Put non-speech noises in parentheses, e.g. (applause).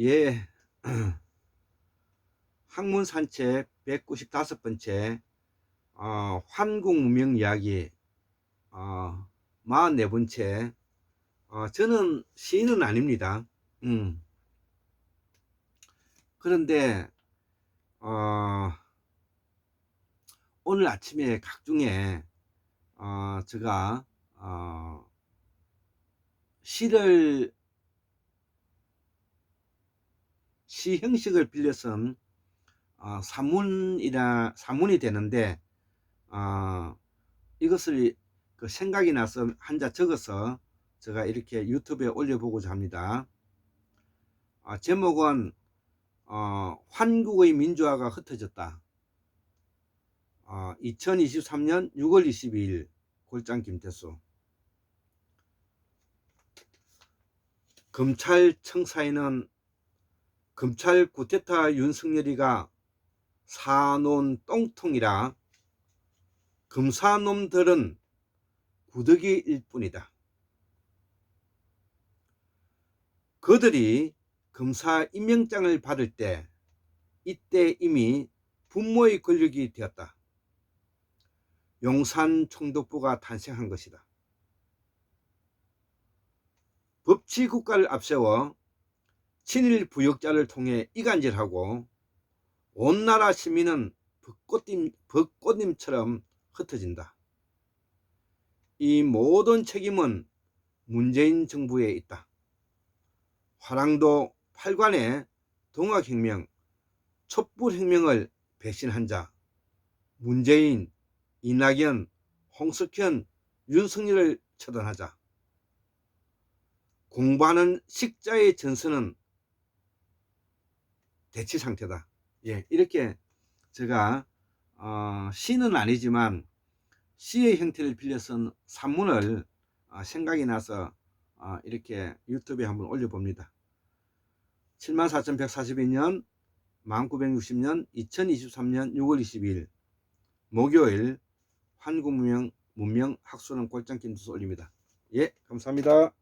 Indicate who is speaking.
Speaker 1: 예. (clears throat) 학문 산책 195번째 어, 환국 문명 이야기 어, 44번째 어, 저는 시인은 아닙니다. 음. 그런데 어, 오늘 아침에 각중에 어, 제가 어, 시를 시 형식을 빌려선 어, 사문이라 사문이 되는데 어, 이것을 그 생각이 나서 한자 적어서 제가 이렇게 유튜브에 올려보고자 합니다. 어, 제목은 어, 환국의 민주화가 흩어졌다. 어, 2023년 6월 22일 골장 김태수 검찰청사에는 검찰 구테타 윤석열이가 사논 똥통이라 검사놈들은 구더기일 뿐이다. 그들이 검사 임명장을 받을 때 이때 이미 분모의 권력이 되었다. 용산 총독부가 탄생한 것이다. 법치 국가를 앞세워 친일 부역자를 통해 이간질하고 온 나라 시민은 벚꽃님, 벚꽃님처럼 흩어진다. 이 모든 책임은 문재인 정부에 있다. 화랑도 8관의 동학혁명, 촛불혁명을 배신한 자, 문재인, 이낙연, 홍석현, 윤석열을 처단하자. 공부하는 식자의 전선은 대치 상태다. 예, 이렇게 제가 어, 시는 아니지만 시의 형태를 빌려선 산문을 어, 생각이 나서 어, 이렇게 유튜브에 한번 올려봅니다. 74,142년 1960년 2023년 6월 22일 목요일 한국문명 문명 학술원 골장 김두수 올립니다. 예, 감사합니다.